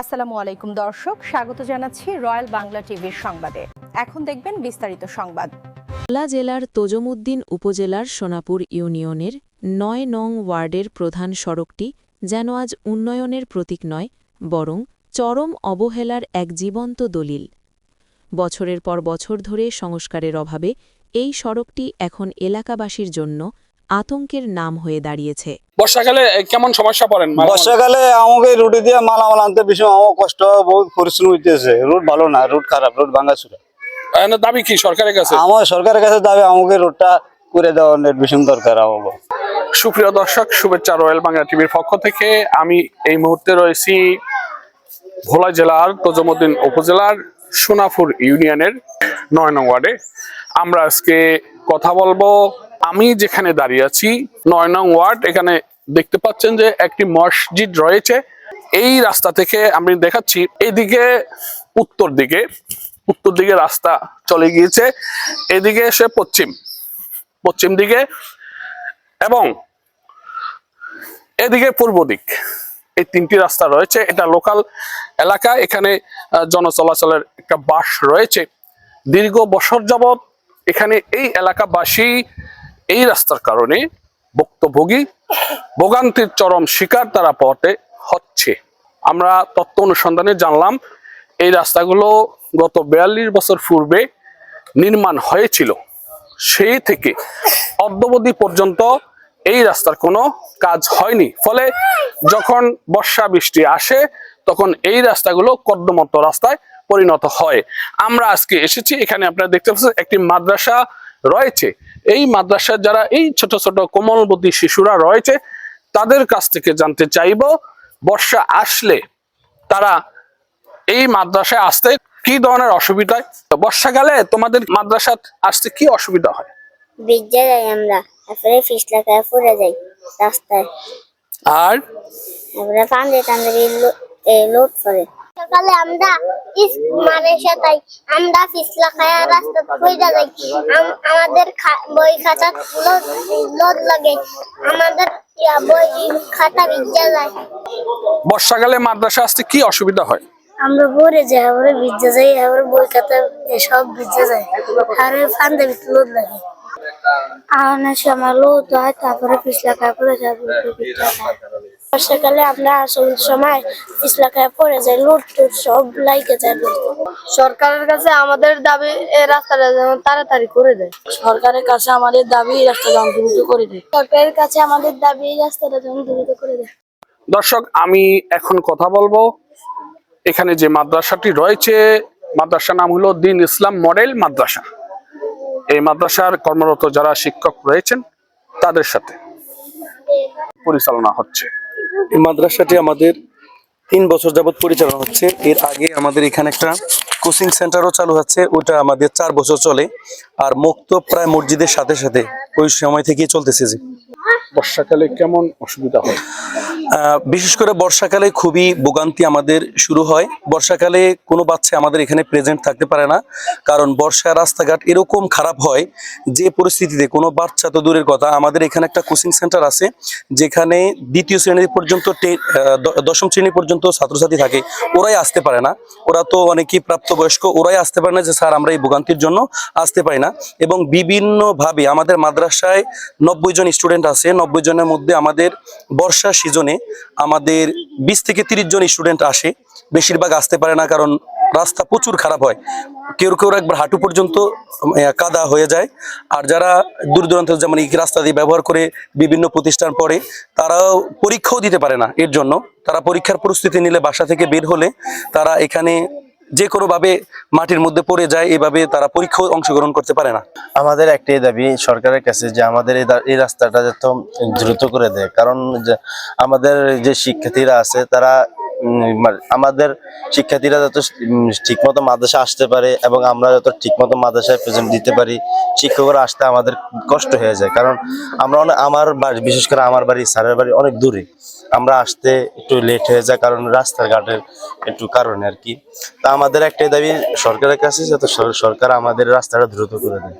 আসসালামু আলাইকুম দর্শক, স্বাগত জানাচ্ছি রয়্যাল বাংলা টিভির সংবাদে। এখন দেখবেন বিস্তারিত সংবাদ। ভোলা জেলার তোজমুদ্দিন উপজেলার সোনাপুর ইউনিয়নের নয় নং ওয়ার্ডের প্রধান সড়কটি যেন আজ উন্নয়নের প্রতীক নয়, বরং চরম অবহেলার এক জীবন্ত দলিল। বছরের পর বছর ধরে সংস্কারের অভাবে এই সড়কটি এখন এলাকাবাসীর জন্য আতঙ্কের নাম হয়ে দাঁড়িয়েছে। বর্ষাকালে কেমন সমস্যা পড়েন? বর্ষাকালে আমাকে রুটি দিয়ে মালামাল আনতে বেশি আমার কষ্ট বহুত পরিশ্রম হইতেছে। রুট ভালো না রুট খারাপ রুট ভাঙাচুরা এখানে দাবি কি সরকারের কাছে? আমার সরকারের কাছে দাবি আমাকে রুটটা করে দেওয়ার ভীষণ দরকার আমাকে সুপ্রিয় দর্শক শুভেচ্ছা রয়্যাল বাংলা টিভির পক্ষ থেকে আমি এই মুহূর্তে রয়েছি ভোলা জেলার তোজমুদ্দিন উপজেলার সোনাপুর ইউনিয়নের নয় নং ওয়ার্ডে। আমরা আজকে কথা বলব আমি যেখানে দাঁড়িয়ে আছি নয় নং ওয়ার্ড, এখানে দেখতে পাচ্ছেন যে একটি মসজিদ রয়েছে। এই রাস্তা থেকে আমি দেখাচ্ছি এইদিকে উত্তর দিকে উত্তর দিকে রাস্তা চলে গিয়েছে, এদিকে এসে পশ্চিম পশ্চিম দিকে এবং এদিকে পূর্ব দিক। এই তিনটি রাস্তা রয়েছে, এটা লোকাল এলাকা, এখানে জনচলাচলের একটা বাস রয়েছে। দীর্ঘ বছর যাবৎ এখানে এই এলাকাবাসী এই রাস্তার কারণে ভুক্তভোগী ভোগান্তির চরম শিকার তারা পথে হচ্ছে। আমরা তত্ত্ব অনুসন্ধানে জানলাম, এই রাস্তাগুলো গত বিয়াল্লিশ বছর পূর্বে নির্মাণ হয়েছিল। সেই থেকে অদ্যবধি পর্যন্ত এই রাস্তার কোনো কাজ হয়নি। ফলে যখন বর্ষা বৃষ্টি আসে, তখন এই রাস্তাগুলো কর্দমত রাস্তায় পরিণত হয়। আমরা আজকে এসেছি, এখানে আপনারা দেখতে পাচ্ছেন একটি মাদ্রাসা রয়েছে। এই মাদ্রাসার যারা এই ছোট ছোট কোমলবতী শিশুরা রয়েছে তাদের কাছ থেকে জানতে চাইব বর্ষা আসলে তারা এই মাদ্রাসায় আসতে কি ধরনের অসুবিধা হয়? তো বর্ষাকালে তোমাদের মাদ্রাসা আসতে কি অসুবিধা হয়? ভিজে যাই আমরা তারপরে ফিসলা খায় পড়ে যাই রাস্তায়। আর? তারপরে কান্দে কান্দে লোড করে। সকালে আমরা ইস মারে সাথে আমরা ফিসলা খায় রাস্তা পড়ে যাই। আম- আমাদের বই খাতা লোড লাগে। আমাদের বই খাতা ভিজে যায়। বর্ষাকালে মাদ্রাসা আসতে কি অসুবিধা হয়? আমরা পড়ে যাই আমরা ভিজে যাই আমরা বই খাতা সব ভিজে যায়। আর ফান্দে লোড লাগে। আনার সময় লোড হয় তারপরে পিছলা খায় পড়ে যায়। বর্ষাকালে আমরা আসল সময় পিছলা খায় পড়ে যাই লোড টোড সব লাইকে যায়। সরকারের কাছে আমাদের দাবি এই রাস্তাটা যেন তাড়াতাড়ি করে দেয়। সরকারের কাছে আমাদের দাবি এই রাস্তা যেন দ্রুত করে দেয়। সরকারের কাছে আমাদের দাবি এই রাস্তাটা যেন দ্রুত করে দেয়। দর্শক আমি এখন কথা বলব। এখানে যে মাদ্রাসাটি রয়েছে মাদ্রাসার নাম হলো দিন ইসলাম মডেল মাদ্রাসা। এই মাদ্রাসার কর্মরত যারা শিক্ষক রয়েছেন তাদের সাথে। পরিচালনা হচ্ছে। এই মাদ্রাসাটি আমাদের তিন বছর যাবত পরিচালনা হচ্ছে। এর আগে আমাদের এখানে একটা কোচিং সেন্টারও চালু হচ্ছে। ওটা আমাদের চার বছর চলে। আর মুক্ত প্রায় মসজিদের সাথে সাথে ওই সময় থেকে চলতেছে যে বর্ষাকালে কেমন অসুবিধা হয়? বিশেষ করে বর্ষাকালে খুবই ভোগান্তি আমাদের শুরু হয়। বর্ষাকালে কোনো বাচ্চা আমাদের এখানে প্রেজেন্ট থাকতে পারে না কারণ বর্ষা রাস্তাঘাট এরকম খারাপ হয় যে পরিস্থিতিতে কোনো বাচ্চা তো দূরের কথা। আমাদের এখানে একটা কোচিং সেন্টার আছে যেখানে দ্বিতীয় শ্রেণি পর্যন্ত দশম শ্রেণি পর্যন্ত ছাত্রছাত্রী থাকে ওরাই আসতে পারে না। ওরা তো অনেকেই প্রাপ্তবয়স্ক ওরাই আসতে পারে না যে স্যার আমরা এই ভোগান্তির জন্য আসতে পারি না। এবং বিভিন্নভাবে আমাদের মাদ্রাসায় নব্বই জন স্টুডেন্ট আছে, নব্বই জনের মধ্যে আমাদের বর্ষা সিজনে আমাদের বিশ থেকে তিরিশ জন স্টুডেন্ট আসে। বেশিরভাগ আসতে পারে না কারণ রাস্তা প্রচুর খারাপ হয়। কেউ কেউ একবার হাঁটু পর্যন্ত কাদা হয়ে যায়। আর যারা দূর দূরান্ত যেমন এই রাস্তা দিয়ে ব্যবহার করে বিভিন্ন প্রতিষ্ঠান পড়ে, তারাও পরীক্ষাও দিতে পারে না এর জন্য। তারা পরীক্ষার প্রস্তুতি নিলে বাসা থেকে বের হলে তারা এখানে যে কোনোভাবে মাটির মধ্যে পড়ে যায়, এভাবে তারা পরীক্ষা অংশগ্রহণ করতে পারে না। আমাদের একটাই দাবি সরকারের কাছে যে আমাদের এই রাস্তাটা যত দ্রুত করে দেয়। কারণ আমাদের যে শিক্ষার্থীরা আছে, তারা আমাদের শিক্ষার্থীরা যত ঠিক মতো মাদ্রাসা আসতে পারে এবং আমরা যত ঠিক মতো মাদ্রাসায় প্রেজেন্ট দিতে পারি, শিক্ষকরা আসতে আমাদের কষ্ট হয়ে যায়। কারণ আমরা অনেক আমার বাড়ি, বিশেষ করে আমার বাড়ি, স্যারের বাড়ি অনেক দূরে। আমরা আসতে একটু লেট হয়ে যায় কারণ রাস্তার ঘাটের একটু কারণে আর কি। তা আমাদের একটাই দাবি, সরকারের কাছে যাতে সরকার আমাদের রাস্তাটা দ্রুত করে দেয়।